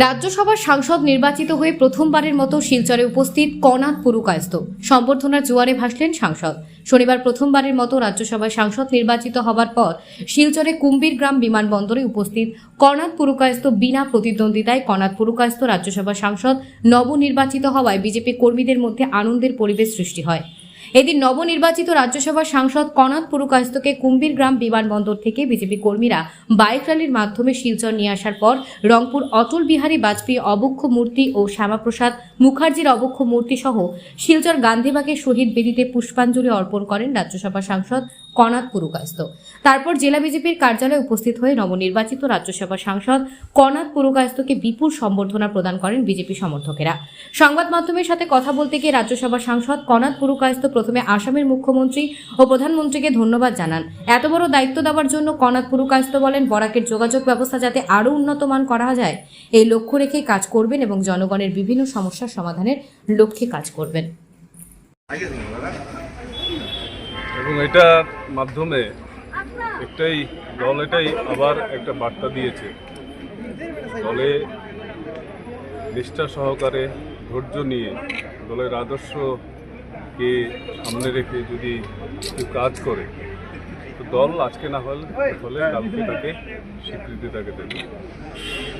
রাজ্যসভার সাংসদ নির্বাচিত হয়ে প্রথমবারের মতো শিলচরে উপস্থিত কনাথ পুরুকায়স্ত সম্বর্ধনার জোয়ারে ভাসলেন সাংসদ। শনিবার প্রথমবারের মতো রাজ্যসভার সাংসদ নির্বাচিত হবার পর শিলচরে কুম্বীর গ্রাম বিমানবন্দরে উপস্থিত কর্ণাথ পুরকায়স্ত বিনা প্রতিদ্বন্দ্বিতায় কর্ণাথ পুরকায়স্ত রাজ্যসভা সাংসদ নবনির্বাচিত হওয়ায় বিজেপি কর্মীদের মধ্যে আনন্দের পরিবেশ সৃষ্টি হয়। এদিন নবনির্বাচিত রাজ্যসভার সাংসদ কনাথ পুরকায়স্তকে কুম্বির গ্রাম বিমানবন্দর থেকে বিজেপি কর্মীরা বাইক র্যালির মাধ্যমে শিলচর নিয়ে আসার পর রংপুর অটল বিহারী বাজপেয়ী অবক্ষ মূর্তি ও শ্যামাপ্রসাদ মুখার্জির অবক্ষ মূর্তি সহ শিলচর গান্ধীবাগের শহীদ বেদিতে পুষ্পাঞ্জলি অর্পণ করেন রাজ্যসভা সাংসদ কনাথ পুরকায়স্ত তারপর জেলা বিজেপির কার্যালয়ে উপস্থিত হয়ে নবনির্বাচিত রাজ্যসভা সাংসদ কনাথ পুরকায়স্তকে বিপুল সম্বর্ধনা প্রদান করেন বিজেপি সমর্থকেরা। সংবাদ মাধ্যমের সাথে কথা বলতে গিয়ে রাজ্যসভা সাংসদ কনাথ পুরকায়স্ত প্রথমে আসামের মুখ্যমন্ত্রী ও প্রধানমন্ত্রীকে ধন্যবাদ জানান। এত বড় দায়িত্ব দেওয়ার জন্য কনাথ পুরকায়স্ত বলেন, বরাকের যোগাযোগ ব্যবস্থা যাতে আরও উন্নতমান করা যায়, এই লক্ষ্য রেখে কাজ করবেন এবং জনগণের বিভিন্ন সমস্যার সমাধানের লক্ষ্যে কাজ করবেন। এবং এটার মাধ্যমে একটাই, দল এটাই আবার একটা বার্তা দিয়েছে। দলে নিষ্ঠা সহকারে ধৈর্য নিয়ে দলের আদর্শকে সামনে রেখে যদি কেউ কাজ করে, তো দল আজকে না হলে হলে কালকে তাকে স্বীকৃতি তাকে দেবে।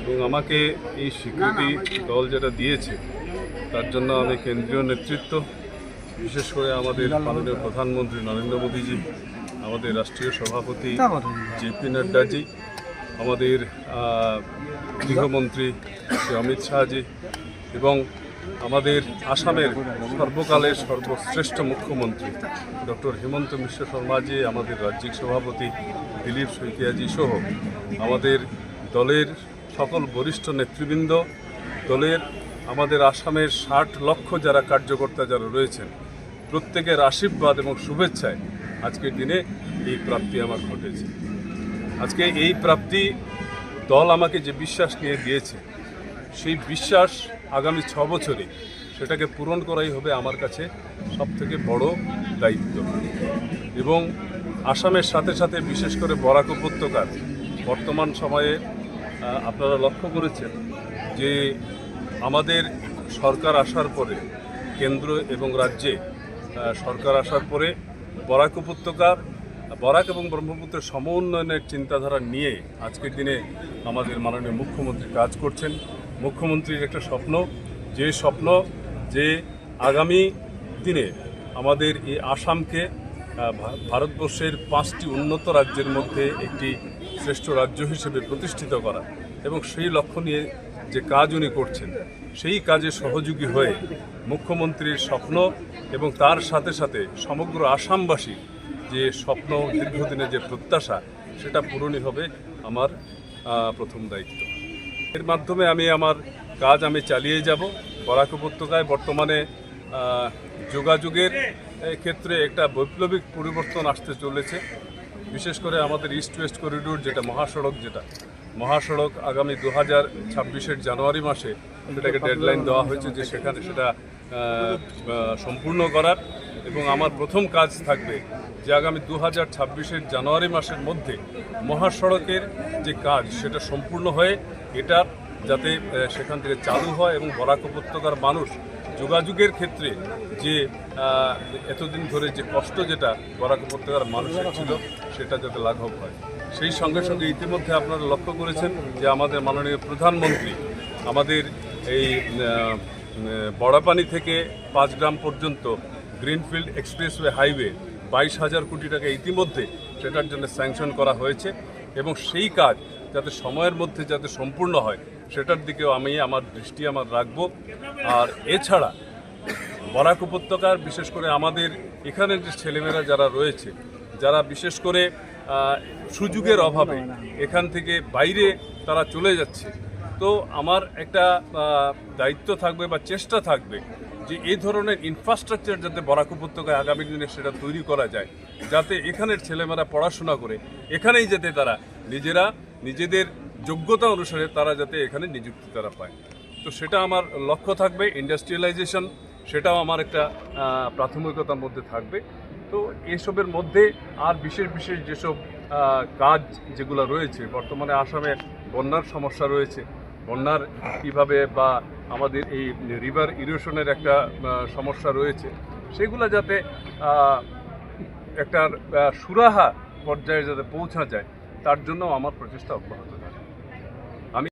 এবং আমাকে এই স্বীকৃতি দল যেটা দিয়েছে, তার জন্য আমি কেন্দ্রীয় নেতৃত্ব বিশেষ করে আমাদের মাননীয় প্রধানমন্ত্রী নরেন্দ্র মোদীজি আমাদের রাষ্ট্রীয় সভাপতি জেপি নাড্ডাজি আমাদের গৃহমন্ত্রী শ্রী অমিত শাহজি এবং আমাদের আসামের সর্বকালের সর্বশ্রেষ্ঠ মুখ্যমন্ত্রী ডক্টর হেমন্ত বিশ্ব শর্মাজি আমাদের রাজ্যিক সভাপতি দিলীপ শইকিয়াজি সহ আমাদের দলের সকল বরিষ্ঠ নেতৃবৃন্দ দলের আমাদের আসামের ষাট লক্ষ যারা কার্যকর্তা যারা রয়েছেন প্রত্যেকের আশীর্বাদ এবং শুভেচ্ছায় আজকের দিনে এই প্রাপ্তি আমার ঘটেছে। আজকে এই প্রাপ্তি দল আমাকে যে বিশ্বাস নিয়ে দিয়েছে, সেই বিশ্বাস আগামী ছ বছরে সেটাকে পূরণ করাই হবে আমার কাছে সবথেকে বড় দায়িত্ব। এবং আসামের সাথে সাথে বিশেষ করে বরাক উপত্যকার বর্তমান সময়ে আপনারা লক্ষ্য করেছেন যে আমাদের সরকার আসার পরে কেন্দ্র এবং রাজ্যে সরকার আসার পরে বরাক উপত্যকার, বরাক এবং ব্রহ্মপুত্রের সম উন্নয়নের চিন্তাধারা নিয়ে আজকের দিনে আমাদের মাননীয় মুখ্যমন্ত্রী কাজ করছেন। মুখ্যমন্ত্রীর একটা স্বপ্ন, যে স্বপ্ন যে আগামী দিনে আমাদের এই আসামকে ভারতবর্ষের পাঁচটি উন্নত রাজ্যের মধ্যে একটি শ্রেষ্ঠ রাজ্য হিসেবে প্রতিষ্ঠিত করা এবং সেই লক্ষ্য নিয়ে যে কাজ উনি করছেন, সেই কাজে সহযোগী হয়ে মুখ্যমন্ত্রীর স্বপ্ন এবং তার সাথে সাথে সমগ্র আসামবাসী যে স্বপ্ন, দীর্ঘদিনের যে প্রত্যাশা, সেটা পূরণই হবে আমার প্রথম দায়িত্ব। এর মাধ্যমে আমি আমার কাজ আমি চালিয়ে যাব। বরাক উপত্যকায় বর্তমানে যোগাযোগের ক্ষেত্রে একটা বৈপ্লবিক পরিবর্তন আসতে চলেছে। বিশেষ করে আমাদের ইস্ট ওয়েস্ট করিডোর যেটা মহাসড়ক যেটা মহাসড়ক আগামী দু হাজার ছাব্বিশের জানুয়ারি মাসে সেটাকে ডেডলাইন দেওয়া হয়েছে যে সেখানে সেটা সম্পূর্ণ করার। এবং আমার প্রথম কাজ থাকবে যে আগামী দু হাজার ছাব্বিশের জানুয়ারি মাসের মধ্যে মহাসড়কের যে কাজ সেটা সম্পূর্ণ হয়ে এটা যাতে সেখান থেকে চালু হয় এবং বরাক উপত্যকার মানুষ যোগাযোগের ক্ষেত্রে যে এতদিন ধরে যে কষ্ট যেটা বরাক উপত্যকার মানুষের ছিল, সেটা যাতে লাঘব হয়। সেই সঙ্গে সঙ্গে ইতিমধ্যে আপনারা লক্ষ্য করেছেন যে আমাদের মাননীয় প্রধানমন্ত্রী আমাদের এই বড়াপানি থেকে পাঁচগ্রাম পর্যন্ত গ্রিনফিল্ড এক্সপ্রেসওয়ে হাইওয়ে বাইশ হাজার কোটি টাকা ইতিমধ্যে সেটার জন্য স্যাংশন করা হয়েছে এবং সেই কাজ যাতে সময়ের মধ্যে যাতে সম্পূর্ণ হয় সেটার দিকেও আমি আমার দৃষ্টি আমার রাখব। আর এছাড়া বরাক উপত্যকার, বিশেষ করে আমাদের এখানের যে ছেলেমেয়েরা যারা রয়েছে, যারা বিশেষ করে সুযোগের অভাবে এখান থেকে বাইরে তারা চলে যাচ্ছে, তো আমার একটা দায়িত্ব থাকবে বা চেষ্টা থাকবে যে এই ধরনের ইনফ্রাস্ট্রাকচার যাতে বরাক উপত্যকায় আগামী দিনে সেটা তৈরি করা যায়, যাতে এখানের ছেলেমেয়েরা পড়াশোনা করে, এখানেই যাতে তারা নিজেরা, নিজেদের যোগ্যতা অনুসারে তারা যাতে এখানে নিযুক্তি তারা পায় তো সেটা আমার লক্ষ্য থাকবে ইন্ডাস্ট্রিয়ালাইজেশন সেটাও আমার একটা প্রাথমিকতার মধ্যে থাকবে তো এসবের মধ্যে আর বিশেষ বিশেষ যেসব কাজ যেগুলো রয়েছে, বর্তমানে আসামে বন্যার সমস্যা রয়েছে, বন্যার কীভাবে বা আমাদের এই রিভার ইরোশনের একটা সমস্যা রয়েছে, সেগুলো যাতে একটা সুরাহা পর্যায়ে যাতে পৌঁছা যায়, তার জন্য আমার প্রচেষ্টা অব্যাহত।